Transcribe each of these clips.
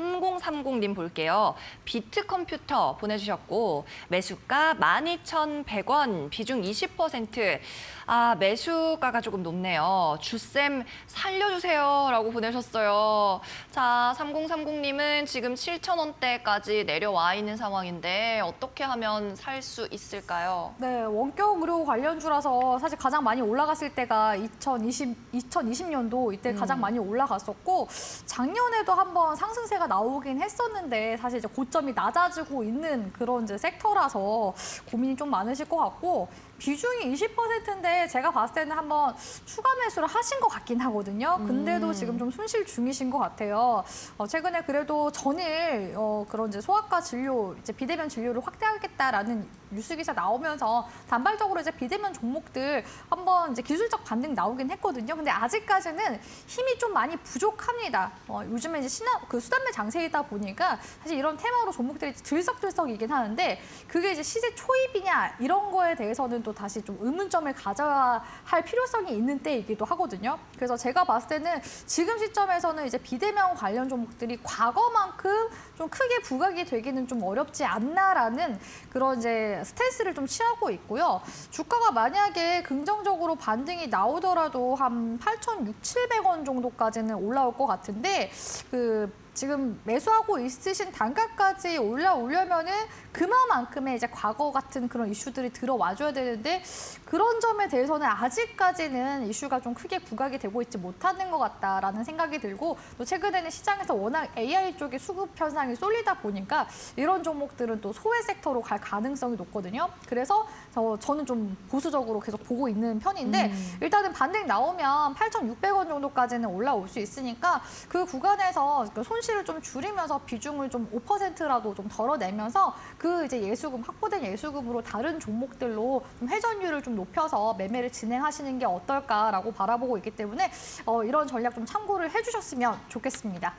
3030님 볼게요. 비트 컴퓨터 보내주셨고 매수가 12,100원 비중 20%. 아 매수가가 조금 높네요. 주쌤 살려주세요라고 보내셨어요. 자 3030님은 지금 7,000원대까지 내려와 있는 상황인데 어떻게 하면 살 수 있을까요? 네, 원격 의료 관련주라서 사실 가장 많이 올라갔을 때가 2020, 2020년도 이때 가장 많이 올라갔었고 작년에도 한번 상승세가 나오긴 했었는데 사실 이제 고점이 낮아지고 있는 그런 이제 섹터라서 고민이 좀 많으실 것 같고 비중이 20%인데 제가 봤을 때는 한번 추가 매수를 하신 것 같긴 하거든요. 근데도 음. 지금 좀 손실 중이신 것 같아요. 어, 최근에 그래도 전일 어, 그런 이제 소아과 진료, 이제 비대면 진료를 확대하겠다라는 뉴스 기사 나오면서 단발적으로 이제 비대면 종목들 한번 이제 기술적 반등 나오긴 했거든요. 근데 아직까지는 힘이 좀 많이 부족합니다. 어, 요즘에 이제 신화, 그 수단 매 장세이다 보니까 사실 이런 테마로 종목들이 들썩들썩이긴 하는데 그게 이제 시세 초입이냐 이런 거에 대해서는 또 다시 좀 의문점을 가져야 할 필요성이 있는 때이기도 하거든요. 그래서 제가 봤을 때는 지금 시점에서는 이제 비대면 관련 종목들이 과거만큼 좀 크게 부각이 되기는 좀 어렵지 않나라는 그런 이제 스탠스를 좀 취하고 있고요. 주가가 만약에 긍정적으로 반등이 나오더라도 한 8,600원 정도까지는 올라올 것 같은데 그 지금 매수하고 있으신 단가까지 올라오려면은 그만큼의 이제 과거 같은 그런 이슈들이 들어와줘야 되는데 그런 점에 대해서는 아직까지는 이슈가 좀 크게 부각이 되고 있지 못하는 것 같다라는 생각이 들고 또 최근에는 시장에서 워낙 AI 쪽의 수급 현상이 쏠리다 보니까 이런 종목들은 또 소외 섹터로 갈 가능성이 높거든요. 그래서 저, 저는 좀 보수적으로 계속 보고 있는 편인데 일단은 반등 나오면 8,600원 정도까지는 올라올 수 있으니까 그 구간에서 그 손실을 좀 줄이면서 비중을 좀 5%라도 좀 덜어내면서 그 이제 예수금 확보된 예수금으로 다른 종목들로 좀 회전율을 좀 높여서 매매를 진행하시는 게 어떨까라고 바라보고 있기 때문에 어, 이런 전략 좀 참고를 해주셨으면 좋겠습니다.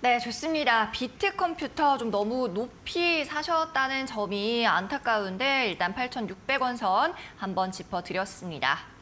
네, 좋습니다. 비트 컴퓨터 좀 너무 높이 사셨다는 점이 안타까운데 일단 8,600원 선 한번 짚어드렸습니다.